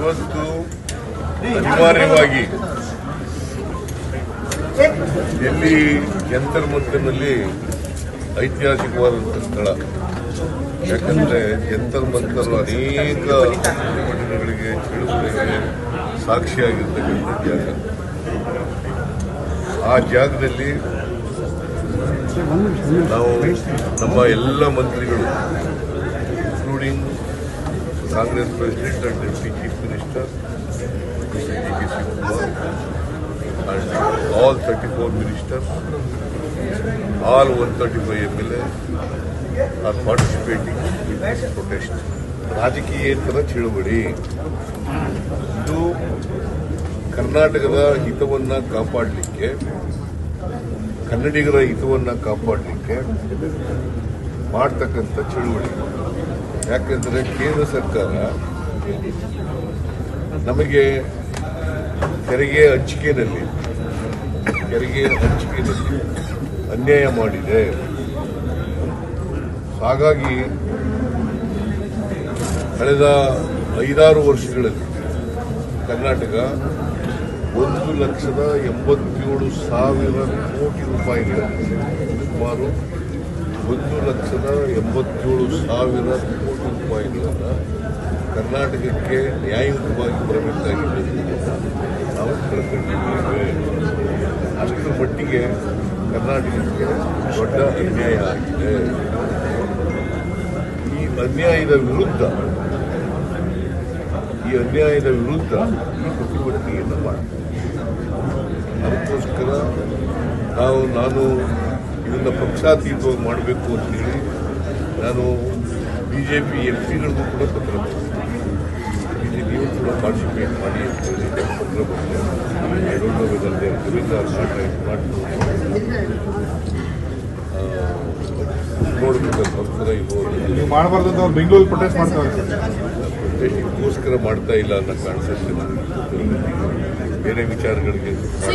ಇವತ್ತು ಅನಿವಾರ್ಯವಾಗಿ ಎಲ್ಲಿ ಮಂತರ್ನಲ್ಲಿ ಐತಿಹಾಸಿಕವಾದಂಥ ಸ್ಥಳ. ಯಾಕಂದ್ರೆ ಜಂತರ್ ಮಂತರ್ ಅನೇಕ ಪ್ರತಿಭಟನೆಗಳಿಗೆ ಚಳುವಳಿಗೆ ಸಾಕ್ಷಿಯಾಗಿರ್ತಕ್ಕಂಥ ಜಾಗ. ಆ ಜಾಗದಲ್ಲಿ ನಾವು ನಮ್ಮ ಎಲ್ಲ ಮಂತ್ರಿಗಳು including Congress president and deputy chief minister D K Shivakumar and all 34 ministers, all 135 MLA are participating in this protest. ರಾಜಕೀಯೇತರ ಚಳುವಳಿ ಇದು ಕರ್ನಾಟಕದ ಹಿತವನ್ನ ಕಾಪಾಡಲಿಕ್ಕೆ ಕನ್ನಡಿಗರ ಹಿತವನ್ನ ಕಾಪಾಡಲಿಕ್ಕೆ ಮಾಡ್ತಕ್ಕಂಥ ಚಳುವಳಿ ಯಾಕಂದ್ರೆ ಕೇಂದ್ರ ಸರ್ಕಾರ ನಮಗೆ ತೆರಿಗೆ ಹಂಚಿಕೆಯಲ್ಲಿ ತೆರಿಗೆ ಹಂಚಿಕೆಯಲ್ಲಿ ಅನ್ಯಾಯ ಮಾಡಿದೆ. ಹಾಗಾಗಿ ಕಳೆದ ಐದಾರು ವರ್ಷಗಳಲ್ಲಿ ಕರ್ನಾಟಕ ಒಂದು ಲಕ್ಷದ ಎಂಬತ್ತೇಳು ಸಾವಿರ ಕೋಟಿ ರೂಪಾಯಿಗಳನ್ನು ಸುಮಾರು ಒಂದು ಲಕ್ಷದ ಎಂಬತ್ತೇಳು ಸಾವಿರ ಕೋಟಿ ರೂಪಾಯಿಗಳನ್ನು ಕರ್ನಾಟಕಕ್ಕೆ ನ್ಯಾಯಯುತವಾಗಿ ಬರಬೇಕಾಗಿದೆ ನಾವು ಕಳ್ಕೊಂಡಿದ್ದೇವೆ. ಅಷ್ಟರ ಮಟ್ಟಿಗೆ ಕರ್ನಾಟಕಕ್ಕೆ ದೊಡ್ಡ ಅನ್ಯಾಯ ಆಗಿದೆ. ಈ ಅನ್ಯಾಯದ ವಿರುದ್ಧ, ಈ ಅನ್ಯಾಯದ ವಿರುದ್ಧ ಈ ಪ್ರತಿಭಟನೆಯನ್ನು ಮಾಡ್ತೀವಿ. ಅದಕ್ಕೋಸ್ಕರ ನಾವು, ನಾನು ಇದನ್ನು ಪಕ್ಷಾತೀತವಾಗಿ ಮಾಡಬೇಕು ಅಂತೇಳಿ ನಾನು ಬಿ ಜೆ ಪಿ ಎಂ ಪಿಗಳಿಗೂ ಕೂಡ ಪತ್ರ ಬರ್ತೀನಿ ಇಲ್ಲಿ ನೀವು ಕೂಡ ಪಾರ್ಟಿಸಿಪೇಟ್ ಮಾಡಿ ಅಂತ ಹೇಳಿ ಪತ್ರ ಬರ್ತೇನೆ ಎರಡು ನಾಟ್ ನೋಡಬೇಕು ಬರ್ತಾರೆ ಇಲ್ವೋ ನೀವು ಮಾಡಬಾರ್ದು ಅಂತ ಅವ್ರು ಬೆಂಗಳೂರು ಪ್ರೊಟೆಸ್ಟ್ ಮಾಡ್ತಾರೆ. ಇದಕ್ಕೋಸ್ಕರ ಮಾಡ್ತಾ ಇಲ್ಲ ಅಂತ ಕಾಣಿಸುತ್ತೆ. ಬೇರೆ ವಿಚಾರಗಳಿಗೆ So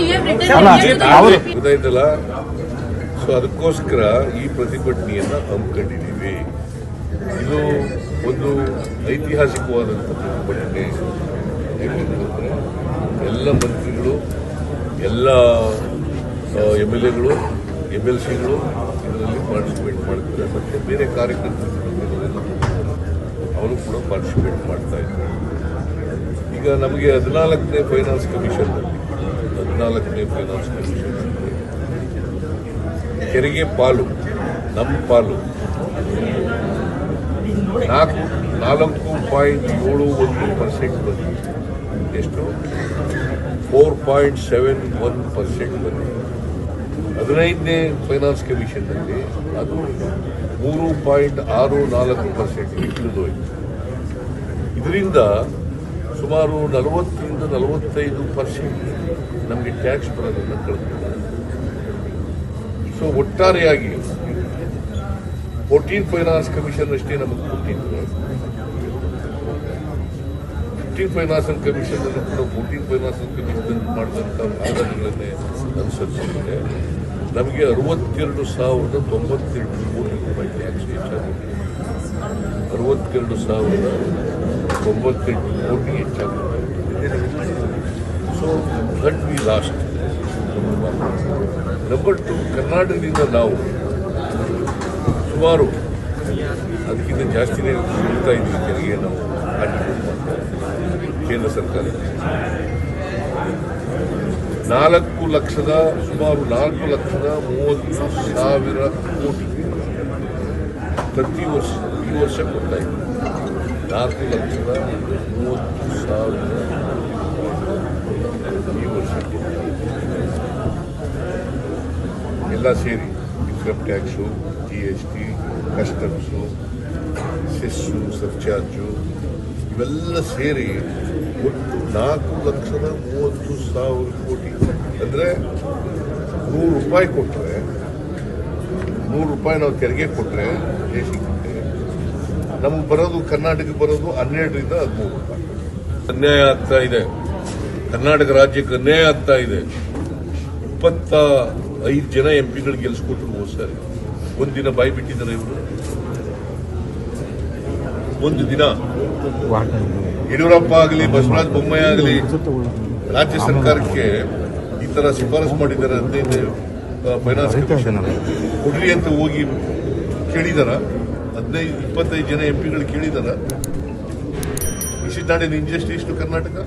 ಸೊ ಅದಕ್ಕೋಸ್ಕರ ಈ ಪ್ರತಿಭಟನೆಯನ್ನು ಹಮ್ಮಿಕೊಂಡಿದ್ದೀವಿ. ಇದು ಒಂದು ಐತಿಹಾಸಿಕವಾದಂಥ ಪ್ರತಿಭಟನೆ. ಎಲ್ಲ ಮಂತ್ರಿಗಳು, ಎಲ್ಲ ಎಂ ಎಲ್ ಎಗಳು, ಎಂ ಎಲ್ ಸಿಗಳು ಇದರಲ್ಲಿ ಪಾರ್ಟಿಸಿಪೇಟ್ ಮಾಡ್ತಾರೆ. ಮತ್ತು ಬೇರೆ ಕಾರ್ಯಕರ್ತರು ಅವರು ಕೂಡ ಪಾರ್ಟಿಸಿಪೇಟ್ ಮಾಡ್ತಾ ಇದ್ದಾರೆ. ಈಗ ನಮಗೆ ಹದಿನಾಲ್ಕನೇ ಫೈನಾನ್ಸ್ ಕಮಿಷನ್ ಹದಿನಾಲ್ಕನೇ ಫೈನಾನ್ಸ್ ಕಮಿಷನ್ನಲ್ಲಿ ತೆರಿಗೆ ಪಾಲು ನಮ್ಮ ಪಾಲು. ನಾಲ್ಕು ನಾಲ್ಕು ಪಾಯಿಂಟ್ ಏಳು ಒಂದು ಪರ್ಸೆಂಟ್ ಬಂದಿದೆ ಎಷ್ಟು? Four point seven one percent ಬಂದಿದೆ ಹದಿನೈದನೇ ಫೈನಾನ್ಸ್ ಕಮಿಷನ್ನಲ್ಲಿ ಅದು ಮೂರು ಪಾಯಿಂಟ್ ಆರು ನಾಲ್ಕು ಪರ್ಸೆಂಟ್ ಇಳಿದೋಯ್ತು. ಇದರಿಂದ ಸುಮಾರು ನಲವತ್ತರಿಂದ ನಲವತ್ತೈದು ಪರ್ಸೆಂಟ್ ನಮಗೆ ಟ್ಯಾಕ್ಸ್ ಬರೋದನ್ನು ಕಳೆದಿದೆ ಸೊ ಒಟ್ಟಾರೆಯಾಗಿ ಫೋರ್ಟೀನ್ ಫೈನಾನ್ಸ್ ಕಮಿಷನ್ ಅಷ್ಟೇ ನಮಗೆ ಕೊಟ್ಟಿದ್ದು. ಫಿಫ್ಟೀನ್ ಫೈನಾನ್ಸ್ ಕಮಿಷನ್ ಅನ್ನು ಕೂಡ ಫೋರ್ಟೀನ್ ಫೈನಾನ್ಸ್ ಕಮಿಷನ್ ಮಾಡಿದಂಥ ಆದಾಯಗಳನ್ನೇ ಅನುಸರಿಸಿದರೆ ನಮಗೆ ಅರವತ್ತೆರಡು ಸಾವಿರದ ತೊಂಬತ್ತೆರಡು ಕೋಟಿ ರೂಪಾಯಿ ಟ್ಯಾಕ್ಸ್ ಹೆಚ್ಚಾಗಿದೆ. ಅರವತ್ತೆರಡು ಸಾವಿರದ ತೊಂಬತ್ತೆಂಟು ಕೋಟಿ ಹೆಚ್ಚಾಗಿದೆ. So that we lost number two ಕರ್ನಾಟಕದಿಂದ ನಾವು ಸುಮಾರು ಅದಕ್ಕಿಂತ ಜಾಸ್ತಿನೇ ಕೊಡ್ತಾ ಇದ್ದೀವಿ ತೆರಿಗೆ ನಾವು ಕೇಂದ್ರ ಸರ್ಕಾರ ನಾಲ್ಕು ಲಕ್ಷದ ಸುಮಾರು ನಾಲ್ಕು ಲಕ್ಷದ ಮೂವತ್ತು ಸಾವಿರ ಕೋಟಿ ಪ್ರತಿ ವರ್ಷ, ಈ ವರ್ಷ ಕೊಡ್ತಾ ಇದ್ದೀವಿ ನಾಲ್ಕು ಲಕ್ಷದ ಮೂವತ್ತು ಸಾವಿರ ಈ ವರ್ಷ ಕೊಡ್ತಾ. ಎಲ್ಲ ಸೇರಿ income tax G S T customs cess surcharge ಇವೆಲ್ಲ ಸೇರಿ ಒಟ್ಟು ನಾಲ್ಕು ಲಕ್ಷದ ಮೂವತ್ತು ಸಾವಿರ ಕೋಟಿ. ಅಂದರೆ ನೂರು ರೂಪಾಯಿ ಕೊಟ್ಟರೆ ನೂರು ರೂಪಾಯಿ ನಾವು ತೆರಿಗೆ ಕೊಟ್ಟರೆ ದೇಶಕ್ಕೆ ನಮಗೆ ಬರೋದು ಕರ್ನಾಟಕಕ್ಕೆ ಬರೋದು ಹನ್ನೆರಡರಿಂದ ಹದಿಮೂರು ರೂಪಾಯಿ. ಅನ್ಯಾಯ ಆಗ್ತಾ ಇದೆ. ಕರ್ನಾಟಕ ರಾಜ್ಯಕ್ಕೆ ಅನ್ಯಾಯ ಆಗ್ತಾ ಇದೆ. ಇಪ್ಪತ್ತ ಐದು ಜನ ಎಂ ಪಿಗಳು ಗೆಲ್ಸ್ಕೊಟ್ರು ಹೋದ್ ಒಂದು ದಿನ ಬಾಯಿ ಬಿಟ್ಟಿದ್ದಾರೆ ಇವರು. ಒಂದು ದಿನ. ಯಡಿಯೂರಪ್ಪ ಆಗಲಿ ಬಸವರಾಜ ಬೊಮ್ಮಾಯಿ ಆಗಲಿ ರಾಜ್ಯ ಸರ್ಕಾರಕ್ಕೆ ಈ ತರ ಶಿಫಾರಸು ಮಾಡಿದ್ದಾರೆ ಹದಿನೈದು ಫೈನಾನ್ಸ್ ಕಮಿಷನ್ ಕೊಡ್ರಿ ಅಂತ ಹೋಗಿ ಕೇಳಿದಾರ. ಹದಿನೈದು ಇಪ್ಪತ್ತೈದು ಜನ ಎಂ ಪಿಗಳು ಕೇಳಿದಾರ. ಕೃಷಿ ನಾಡಿನ ನಾಟ್ ಇಷ್ಟು ಕರ್ನಾಟಕ?